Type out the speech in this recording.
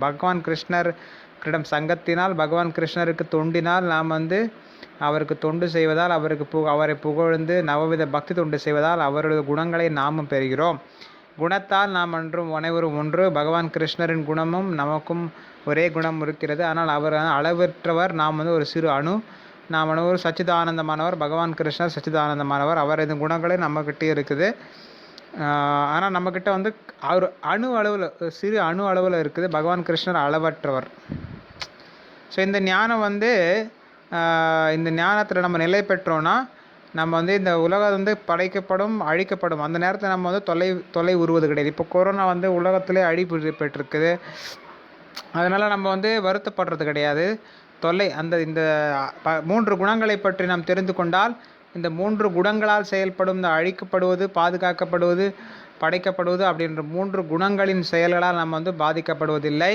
பகவான் கிருஷ்ணரிடம் சங்கத்தினால் பகவான் கிருஷ்ணருக்கு தொண்டினால் நாம் வந்து அவருக்கு தொண்டு செய்வதால் அவருக்கு பு அவரை புகழ்ந்து நவவித பக்தி தொண்டு செய்வதால் அவரது குணங்களை நாமும் பெறுகிறோம். குணத்தால் நாம் அன்றும் அனைவரும் ஒன்று. பகவான் கிருஷ்ணரின் குணமும் நமக்கும் ஒரே குணம் இருக்கிறது. ஆனால் அவர் அளவற்றவர். நாம் வந்து ஒரு சிறு அணு. நாம் அனைவரும் சச்சிதானந்தமானவர். பகவான் கிருஷ்ணர் சச்சிதானந்தமானவர். அவரது குணங்களே நம்மக்கிட்டே இருக்குது. ஆனால் நம்மக்கிட்ட வந்து அவர் அணு அளவில் சிறு அணு அளவில் இருக்குது. பகவான் கிருஷ்ணர் அளவற்றவர். ஸோ இந்த ஞானம் வந்து இந்த ஞானத்தில் நம்ம நிலை பெற்றோன்னா நம்ம வந்து இந்த உலகம் வந்து படைக்கப்படும் அழிக்கப்படும். அந்த நேரத்தில் நம்ம வந்து தொலை தொலை உருவது கிடையாது. இப்போ கொரோனா வந்து உலகத்திலே அழிப்பு பெற்றிருக்குது. அதனால் நம்ம வந்து வருத்தப்படுறது கிடையாது. தொல்லை அந்த இந்த ப மூன்று குணங்களை பற்றி நாம் தெரிந்து கொண்டால் இந்த மூன்று குணங்களால் செயல்படும் இந்த அழிக்கப்படுவது பாதுகாக்கப்படுவது படைக்கப்படுவது அப்படின்ற மூன்று குணங்களின் செயல்களால் நம்ம வந்து பாதிக்கப்படுவதில்லை.